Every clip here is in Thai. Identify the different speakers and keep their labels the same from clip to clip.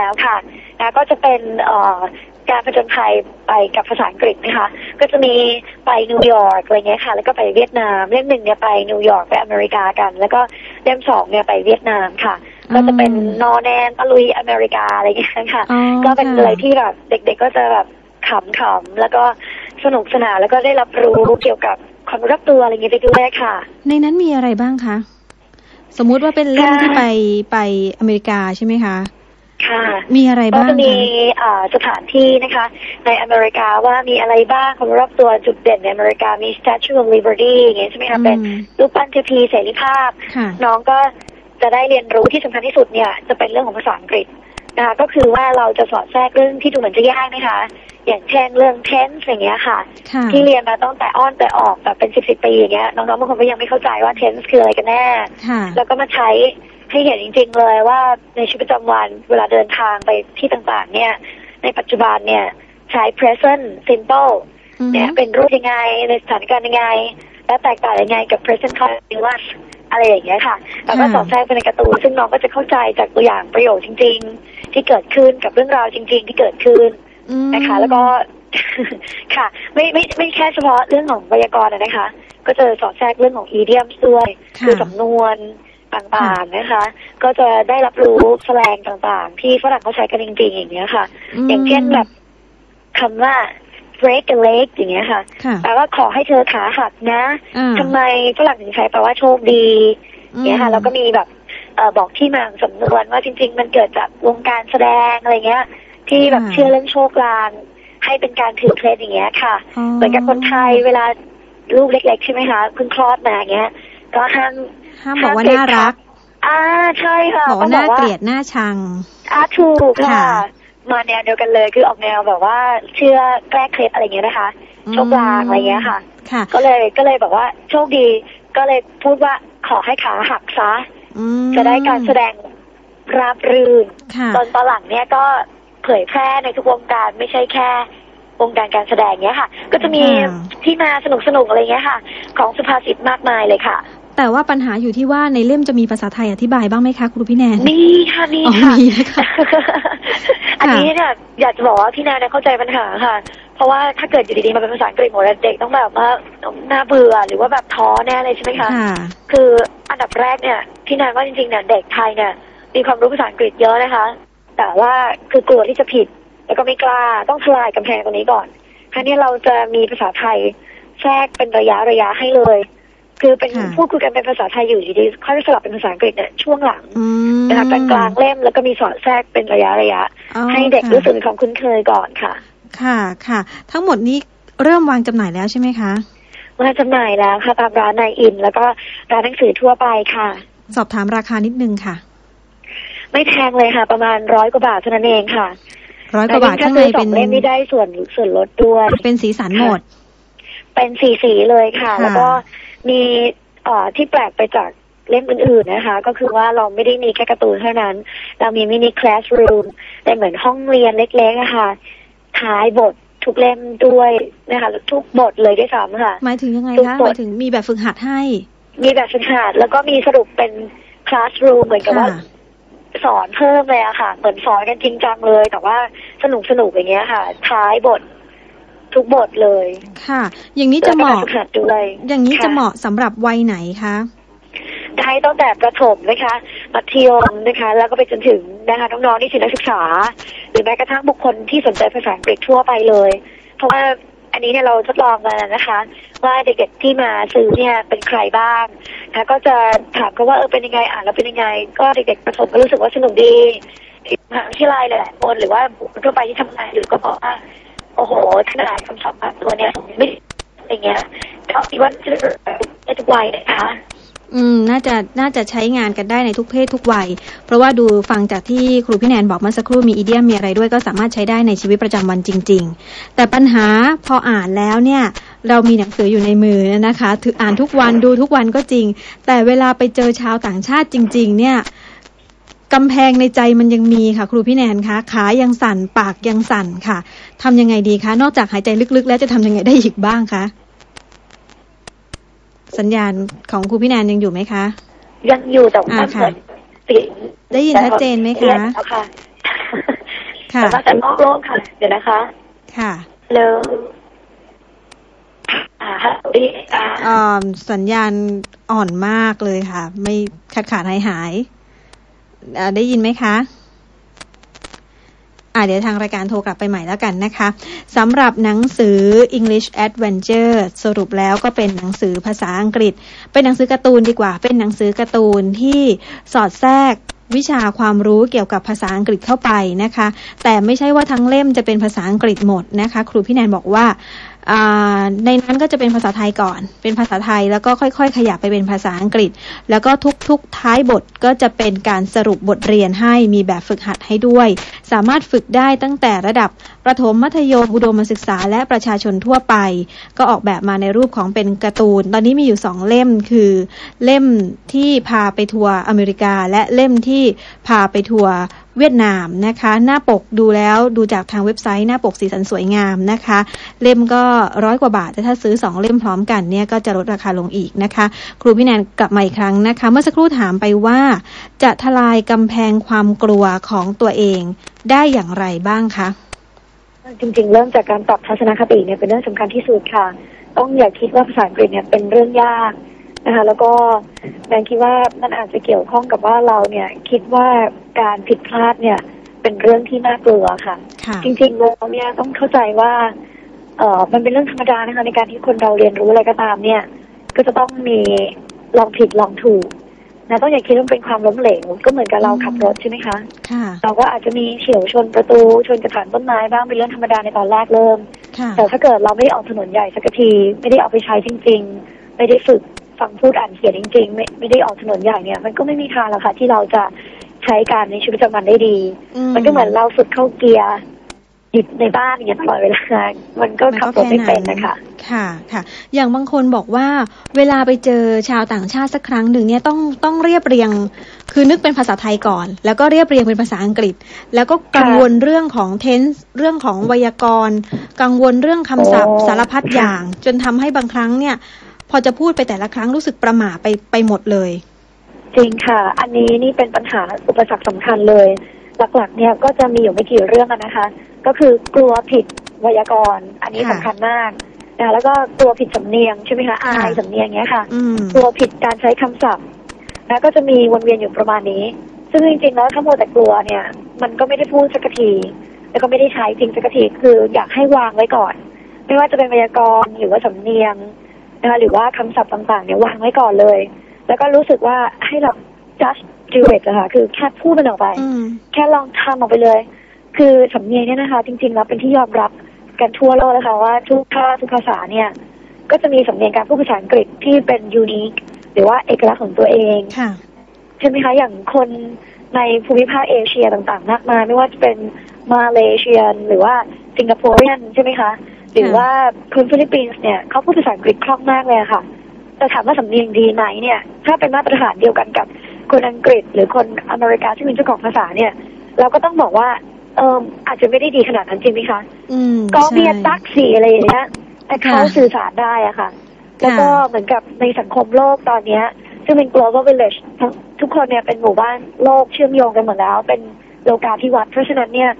Speaker 1: แล้วค่ะนะก็จะเป็นเอ่อการผจญภัยไปกับภาษาอังกฤษนะคะ ก็จะมีไปนิวยอร์กอะไรเงี้ยค่ะ แล้วก็ไปเวียดนาม เล่มหนึ่งเนี่ยไปนิวยอร์กไปอเมริกากัน แล้วก็เล่มสองเนี่ยไปเวียดนามค่ะ
Speaker 2: อืม
Speaker 1: ก็จะเป็นนอร์แนนตะลุยอเมริกาอะไรเงี้ยค่ะ
Speaker 2: อ๋อ
Speaker 1: ก็เป็น
Speaker 2: ค่ะ
Speaker 1: อะไรที่แบบเด็กๆก็จะแบบขำๆแล้วก็สนุกสนานแล้วก็ได้รับรู้เกี่ยวกับความรอบตัวอะไรเงี้ยไปด้วยค่ะ
Speaker 2: ในนั้นมีอะไรบ้างคะ สมมุติว่าเป็นเล่ม
Speaker 1: ค่ะ
Speaker 2: ที่ไปไปอเมริกาใช่ไหมคะ
Speaker 1: ค่ะ
Speaker 2: มีอะไร
Speaker 1: ก็
Speaker 2: บ้าง
Speaker 1: จะมี
Speaker 2: คะ
Speaker 1: อ่าสถานที่นะคะ ในอเมริกาว่ามีอะไรบ้างความรอบตัวจุดเด่นในอเมริกามี Statue of Liberty อย่างเงี้ยใช่ไหมคะเป็น
Speaker 2: อืม
Speaker 1: รูปปั้นเทพีเสรีภาพ
Speaker 2: ค่ะ
Speaker 1: น้องก็จะได้เรียนรู้ที่สำคัญที่สุดเนี่ยจะเป็นเรื่องของภาษาอังกฤษนะคะก็คือว่าเราจะสอดแทรกเรื่องที่ดูเหมือนจะยากนะคะ อย่างเช่นเรื่อง tense อย่างเงี้ยค่ะ
Speaker 2: ค่ะ
Speaker 1: ที่เรียนมาตั้งแต่อ้อนแต่ออกแบบเป็นสิบสิบปีอย่างเงี้ยน้องๆบางคนก็ยังไม่เข้าใจว่า tense คืออะไรกันแน่
Speaker 2: ค่ะ
Speaker 1: แล้วก็มาใช้ ให้เห็นจริง ๆ เลยว่าในชีวิตประจำวันเวลาเดินทางไปที่ต่างๆ เนี่ย ในปัจจุบันเนี่ยใช้ present simple
Speaker 2: อือฮึ
Speaker 1: เนี่ยเป็นรูปยังไงในสถานการณ์ยังไง และแตกต่างยังไงกับ present continuous อะไรอย่างเงี้ยค่ะ แล้วก็
Speaker 2: ค่ะ
Speaker 1: สอนแทรกไปในการ์ตูนซึ่งน้องก็จะเข้าใจจากตัวอย่างประโยชน์จริง ๆ ที่เกิดขึ้นกับเรื่องราวจริง ๆ ที่เกิดขึ้น
Speaker 2: อืม
Speaker 1: นะคะ แล้วก็ค่ะ ไม่ไม่ไม่แค่เฉพาะเรื่องของไวยากรณ์อะนะคะ ก็จะสอดแทรกเรื่องของ idioms ด้วย
Speaker 2: ค่ะ
Speaker 1: คือสำนวน ต่างๆนะคะ ก็จะได้รับรู้แสลงต่างๆ ที่ฝรั่งเขาใช้กันจริงๆอย่างเงี้ยค่ะ
Speaker 2: ม
Speaker 1: อย่างเช่นแบบคำว่า break a leg อย่างเงี้ยค่ะ
Speaker 2: ค่ะ
Speaker 1: แปลว่าขอให้เธอขาหักนะ
Speaker 2: อ่า
Speaker 1: ทำไมฝรั่งถึงใช้แปลว่าโชคดี
Speaker 2: อืม
Speaker 1: เนี่ยค่ะแล้วก็มีแบบเออบอกที่มาของสำนวนว่าจริง ๆ มันเกิดจากวงการแสดงอะไรเงี้ย ที่แบบ
Speaker 2: ค่ะ
Speaker 1: เชื่อเรื่องโชคลางให้เป็นการถือเคล็ดอย่างเงี้ยค่ะ
Speaker 2: อ๋อ
Speaker 1: เหมือนกับคนไทยเวลาลูกเล็ก ๆ ใช่ไหมคะเพิ่งคลอดมาอย่างเงี้ย ก็ห้าม
Speaker 2: ห้ามบอกว่าน่ารัก
Speaker 1: อ่าใช่ค่ะ
Speaker 2: บอกว่า
Speaker 1: ต้ง
Speaker 2: น่าเกลียดน่าชัง
Speaker 1: อ่าถูกค่ะ
Speaker 2: ค่ะ
Speaker 1: มาแนวเดียวกันเลยคือออกแนวแบบว่าเชื่อแกล้เคล็ดอะไรเงี้ยนะคะโชคลางอะไรเงี้ยค่ะ
Speaker 2: ค่ะ
Speaker 1: ก็เลยก็เลยแบบว่าโชคดี ก็เลยพูดว่าขอให้ขาหักซะ
Speaker 2: อืม
Speaker 1: จะได้การแสดงราบรื่น
Speaker 2: ค่ะ
Speaker 1: ตอนตอนหลังเนี่ยก็เผยแพร่ในทุกวงการไม่ใช่แค่วงการการแสดงเนี้ยค่ะ ก็จะมี
Speaker 2: ค่ะ
Speaker 1: ที่มาสนุกสนุกๆอะไรเงี้ยค่ะ ของสุภาษิตมากมายเลยค่ะ
Speaker 2: แต่ว่าปัญหาอยู่ที่ว่าในเล่มจะมีภาษาไทยอธิบายบ้างไหมคะครูพี่แนน
Speaker 1: มีค่ะมี
Speaker 2: อ๋อ
Speaker 1: ค่ะ
Speaker 2: มีนะคะ
Speaker 1: อันนี้เนี่ยอยากจะบอกว่าพี่แนนเนี่ยเข้าใจปัญหาค่ะ เพราะว่าถ้าเกิดอยู่ดีๆมาเป็นภาษาอังกฤษหมดแล้วเด็กต้องแบบว่าน่าเบื่อหรือว่าแบบท้อแน่เลยใช่ไหมคะ
Speaker 2: ค่ะ
Speaker 1: คืออันดับแรกเนี่ยพี่แนนว่าจริงๆเนี่ยเด็กไทยเนี่ยมีความรู้ภาษาอังกฤษเยอะนะคะ แต่ว่าคือกลัวที่จะผิด แล้วก็ไม่กล้าต้องทลายกำแพงตรงนี้ก่อนครั้นี้เราจะมีภาษาไทยแทรกเป็นระยะระยะให้เลย คือเป็น
Speaker 2: ค่ะ
Speaker 1: พูดคุยกันเป็นภาษาไทยอยู่ดีๆค่อยสลับเป็นภาษาอังกฤษเนี่ยช่วงหลัง
Speaker 2: อืม
Speaker 1: นะคะกลางกลางๆเล่มแล้วก็มีสอนแทรกเป็นระยะระยะ
Speaker 2: อ๋อ
Speaker 1: ให้เด็ก
Speaker 2: ค่ะ
Speaker 1: รู้สึกมีความคุ้นเคยก่อนค่ะ
Speaker 2: ค่ะค่ะ ทั้งหมดนี้เริ่มวางจำหน่ายแล้วใช่ไหมคะ
Speaker 1: มาจำหน่ายแล้วค่ะตามร้านนายอิน แล้วก็ร้านหนังสือทั่วไปค่ะ
Speaker 2: สอบถามราคานิดนึงค่ะ
Speaker 1: ไม่แพงเลยค่ะ ประมาณร้อยกว่าบาทเท่านั้นเองค่ะ
Speaker 2: ร้อยกว่าบาท
Speaker 1: ถ้า
Speaker 2: ข้างใน
Speaker 1: ซื้อสอ
Speaker 2: เป็น
Speaker 1: งเล่มนี่ได้ส่วนส่วนลดด้วย
Speaker 2: เป็นสีสันหมด
Speaker 1: เป็นสีสีๆเลยค่ะ
Speaker 2: ค่ะ
Speaker 1: แล้วก็ มีเอ่อที่แปลกไปจากเล่มอื่นๆนะคะ ก็คือว่าเราไม่ได้มีแค่การ์ตูนเท่านั้น เรามีมินิคลาสรูมเป็นเหมือนห้องเรียนเล็กๆอะค่ะท้ายบททุกเล่มด้วยนะคะทุกบทเลยด้วยซ้ำค่ะ
Speaker 2: หมายถึงยังไง
Speaker 1: ทุก
Speaker 2: คะ
Speaker 1: บท
Speaker 2: หมายถึงมีแบบฝึกหัดให้
Speaker 1: มีแบบฝึกหัดแล้วก็มีสรุปเป็นคลาสรูมเหมือนกับว่า
Speaker 2: ค่ะ
Speaker 1: สอนเพิ่มเลยอะค่ะ เหมือนสอนกันจริงจังเลย แต่ว่าสนุกสนุกๆอย่างเงี้ยค่ะ ท้ายบท ทุกบทเลย
Speaker 2: ค่ะ อย่างนี้จะเหมาะ
Speaker 1: แล้วก็แบบฝึกหัดด้วย
Speaker 2: อย่างนี้
Speaker 1: ค่
Speaker 2: จะเหมาะสำหรับวัยไหนคะ
Speaker 1: ได้ตั้งแต่ประถมนะคะมัธยมนะคะ แล้วก็ไปจนถึงนะคะน้องๆที่เป็นนักศึกษา หรือแม้กระทั่งบุคคลที่สนใจภาษาอังกฤษทั่วไปเลย เพราะว่าอันนี้เนี่ยเราทดลองมานะคะ ว่าเด็กๆที่มาซื้อเนี่ยเป็นใครบ้างนะก็จะถามเขาว่าเออเป็นยังไงอ่านแล้วเป็นยังไง ก็เด็กๆประถมก็รู้สึกว่าสนุกดีมหาวิทยาลัยหลายๆคนหรือว่าบุคคลทั่วไปที่ทำงานอยู่ก็บอกว่า โอ้โหขนาดคำศัพท์บตัวเนี่ยไม่อย่างเงี้ยก็คิดว่าจะได้ทุกวัยนะคะ
Speaker 2: อืมน่าจะน่าจะใช้งานกันได้ในทุกเพศทุกวัย เพราะว่าดูฟังจากที่ครูพี่แนนบอกเมื่อสักครู่มีอีเดียมมีอะไรด้วยก็สามารถใช้ได้ในชีวิตประจำวันจริง ๆ แต่ปัญหาพออ่านแล้วเนี่ยเรามีหนังสืออยู่ในมือนะคะ ถืออ่านทุกวันดูทุกวันก็จริง แต่เวลาไปเจอชาวต่างชาติจริง ๆ เนี่ย กำแพงในใจมันยังมีค่ะ ครูพี่แนนคะขายังสั่นปากยังสั่นค่ะทำยังไงดีคะ นอกจากหายใจลึกๆ แล้วจะทำยังไงได้อีกบ้างคะสัญญาณของครูพี่แนนยังอยู่ไหมคะ
Speaker 1: ยังอยู่แต่ว่า
Speaker 2: อ่าค่ะ
Speaker 1: เหมือนเสียง
Speaker 2: ได้ยินชัดเจนไหมคะ
Speaker 1: เรียกแล้วค่ะ
Speaker 2: ค่ะ
Speaker 1: แต่ว่าจะนอกโลกค่ะ เดี๋ยวนะคะ
Speaker 2: ค่ะ
Speaker 1: แล้วอ่าฮัลโหลดีอ่า
Speaker 2: เอ่อสัญญาณอ่อนมากเลยค่ะ ไม่ขาดขาดหายหายเอ่อ ได้ยินไหมคะอ่าเดี๋ยวทางรายการโทรกลับไปใหม่แล้วกันนะคะสำหรับหนังสือ English Adventure สรุปแล้วก็เป็นหนังสือภาษาอังกฤษ เป็นหนังสือการ์ตูนดีกว่า เป็นหนังสือการ์ตูนที่สอดแทรกวิชาความรู้เกี่ยวกับภาษาอังกฤษเข้าไปนะคะ แต่ไม่ใช่ว่าทั้งเล่มจะเป็นภาษาอังกฤษหมดนะคะ ครูพี่แนนบอกว่าอ่า ในนั้นก็จะเป็นภาษาไทยก่อน เป็นภาษาไทยแล้วก็ค่อยๆ ขยับไปเป็นภาษาอังกฤษ แล้วก็ทุกๆท้ายบทก็จะเป็นการสรุปบทเรียนให้มีแบบฝึกหัดให้ด้วย สามารถฝึกได้ตั้งแต่ระดับประถมมัธยมอุดมศึกษาและประชาชนทั่วไป ก็ออกแบบมาในรูปของเป็นการ์ตูน ตอนนี้มีอยู่สองเล่มคือ เล่มที่พาไปทัวร์อเมริกา และเล่มที่พาไปทัวร์เวียดนามนะคะ หน้าปกดูแล้วดูจากทางเว็บไซต์หน้าปกสีสันสวยงามนะคะ เล่มก็ร้อยกว่าบาท แต่ถ้าซื้อสองเล่มพร้อมกันเนี่ยก็จะลดราคาลงอีกนะคะ ครูพี่แนนกลับมาอีกครั้งนะคะ เมื่อสักครู่ถามไปว่า จะทลายกำแพงความกลัวของตัวเองได้อย่างไรบ้างคะ
Speaker 1: จริงๆ เริ่มจากการปรับทัศนคติเนี่ยเป็นเรื่องสำคัญที่สุดค่ะ ต้องอย่าคิดว่าภาษาอังกฤษเนี่ยเป็นเรื่องยากนะคะแล้วก็แนนคิดว่ามันอาจจะเกี่ยวข้องกับว่าเราเนี่ยคิดว่าการผิดพลาดเนี่ยเป็นเรื่องที่น่ากลัวค่ะ
Speaker 2: ค่ะ
Speaker 1: จริงๆแล้วเนี่ยต้องเข้าใจว่าเออมันเป็นเรื่องธรรมดานะคะในการที่คนเราเรียนรู้อะไรก็ตามเนี่ย ก็จะต้องมีลองผิดลองถูก นะต้องอย่าคิดว่ามันเป็นความล้มเหลวก็เหมือนกับเราขับรถใช่ไหมคะ
Speaker 2: ค่ะ
Speaker 1: เราก็อาจจะมีเฉียวชนประตูชนกระถางต้นไม้บ้างเป็นเรื่องธรรมดาในตอนแรกเริ่ม
Speaker 2: ค่ะ
Speaker 1: แต่ถ้าเกิดเราไม่ได้ออกถนนใหญ่สักทีไม่ได้เอาไปใช้จริง ๆ ไม่ได้ฝึกฟังพูดอ่านเขียนจริง ๆ ไม่ไม่ได้ออกถนนใหญ่เนี่ย มันก็ไม่มีทางหรอกค่ะที่เราจะใช้การในชีวิตประจำวันได้ดี มันก็เหมือนเราฝึกเข้าเกียร์ หยุดในบ้านอย่างเงี้ยตลอดเวลา มันก็ขับรถไม่เป็นนะคะ
Speaker 2: ค่ะ ค่ะ อย่างบางคนบอกว่า เวลาไปเจอชาวต่างชาติสักครั้งหนึ่งเนี่ยต้องต้องเรียบเรียง คือนึกเป็นภาษาไทยก่อน แล้วก็เรียบเรียงเป็นภาษาอังกฤษ แล้วก็กังวลเรื่องของ tense เรื่องของไวยากรณ์ กังวลเรื่องคำศัพท์
Speaker 1: โอ้
Speaker 2: สารพัดอย่าง จนทำให้บางครั้งเนี่ย พอจะพูดไปแต่ละครั้งรู้สึกประหม่าไปไปหมดเลย
Speaker 1: จริงค่ะ อันนี้นี่เป็นปัญหาอุปสรรคสำคัญเลย หลักๆ เนี่ยก็จะมีอยู่ไม่กี่เรื่องอะนะคะ ก็คือกลัวผิดไวยากรณ์ อันนี้
Speaker 2: ค่ะ
Speaker 1: สำคัญมากนะแล้วก็กลัวผิดสำเนียงใช่ไหมคะอายสำเนียงเงี้ยค่ะ
Speaker 2: อืม
Speaker 1: กลัวผิดการใช้คำศัพท์นะก็จะมีวนเวียนอยู่ประมาณนี้ ซึ่งจริงๆแล้วถ้ามัวแต่กลัวเนี่ย มันก็ไม่ได้พูดสักที แล้วก็ไม่ได้ใช้จริงสักทีคืออยากให้วางไว้ก่อน ไม่ว่าจะเป็นไวยากรณ์หรือว่าสำเนียงนะคะหรือว่าคำศัพท์ต่างๆเนี่ยวางไว้ก่อนเลย แล้วก็รู้สึกว่าให้เรา just do it อะค่ะคือแค่พูดมันออกไป
Speaker 2: อืม
Speaker 1: แค่ลองทำออกไปเลย คือสำเนียงเนี่ยนะคะ จริงๆแล้วเป็นที่ยอมรับกันทั่วโลกเลยค่ะว่าทุกภาคทุกภาษาเนี่ย ก็จะมีสำเนียงการพูดภาษาอังกฤษที่เป็นยูนิคหรือว่าเอกลักษณ์ของตัวเอง
Speaker 2: ค่ะ
Speaker 1: ใช่ไหมคะอย่างคนในภูมิภาคเอเชียต่างๆมากมายไม่ว่าจะเป็นมาเลเซียนหรือว่าสิงคโปร์เรียนใช่ไหมคะหรือว่าคนฟิลิปปินส์เนี่ยเขาพูดภาษาอังกฤษคล่องมากเลยอะค่ะแต่ถามว่าสำเนียงดีไหมเนี่ย ถ้าเป็นมาตรฐานเดียวกันกับคนอังกฤษ หรือคนอเมริกาที่เป็นเจ้าของภาษาเนี่ย เราก็ต้องบอกว่า เอออาจจะไม่ได้ดีขนาดนั้นจริงไหมคะ
Speaker 2: อืม
Speaker 1: ก็
Speaker 2: ใช่
Speaker 1: เบียตักสีอะไรอย่างเงี้ยแต่เขา
Speaker 2: ค่ะ
Speaker 1: สื่อสารได้อะค่ะ แล้วก็เหมือนกับในสังคมโลกตอนเนี้ย ซึ่งเป็น global village ทั้งทุกคนเนี่ยเป็นหมู่บ้านโลกเชื่อมโยงกันหมดแล้ว เป็นโลกาภิวัตน์เพราะฉะนั้นเนี่ย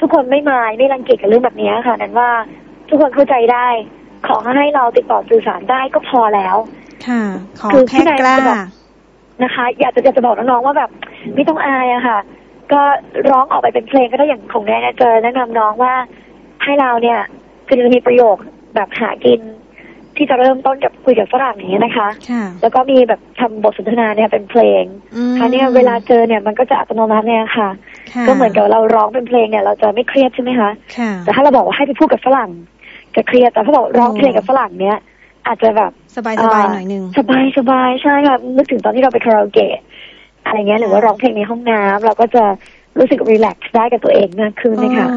Speaker 1: ทุกคนไม่มายไม่รังเกียจกับเรื่องแบบนี้ค่ะ นั้นว่าทุกคนเข้าใจได้ ขอให้เราติดต่อสื่อสารได้ก็พอแล้ว
Speaker 2: ค่ะ ขอ
Speaker 1: คือ
Speaker 2: แค่
Speaker 1: พี่นาย
Speaker 2: กล้า
Speaker 1: จะบอกนะคะ อยากจะอยากจะบอกน้องๆว่าแบบ ไม่ต้องอายอะค่ะ ก็ร้องออกไปเป็นเพลงก็ได้อย่างของแนนเจอแนะนำน้องว่าให้เราเนี่ยคือจะมีประโยคแบบหากิน ที่จะเริ่มต้นกับคุยกับฝรั่งอย่างเงี้ยนะคะ
Speaker 2: ค่ะ
Speaker 1: แล้วก็มีแบบทำบทสนทนาเนี่ยเป็นเพลง
Speaker 2: อืม
Speaker 1: ค่ะเนี่ยเวลาเจอเนี่ยมันก็จะอัตโนมัติเนี่ยค่ะ
Speaker 2: ค่ะ
Speaker 1: ก็เหมือนกับเราร้องเป็นเพลงเนี่ยเราจะไม่เครียดใช่ไหมคะ
Speaker 2: ค่ะ
Speaker 1: แต่ถ้าเราบอกว่าให้ไปพูดกับฝรั่งจะเครียดแต่ถ้าบอกร้องเพลงกับฝรั่งเนี่ยอาจจะแบบ
Speaker 2: สบายสบายหน่อยหนึง
Speaker 1: สบายสบายใช่ค่ะนึกถึงตอนที่เราไปคาราโอเกะ อะไรเงี้ยหรือว่าร้องเพลงในห้องน้ำเราก็จะรู้สึกรีแลกซ์ได้กับตัวเองมากขึ้นนะคะ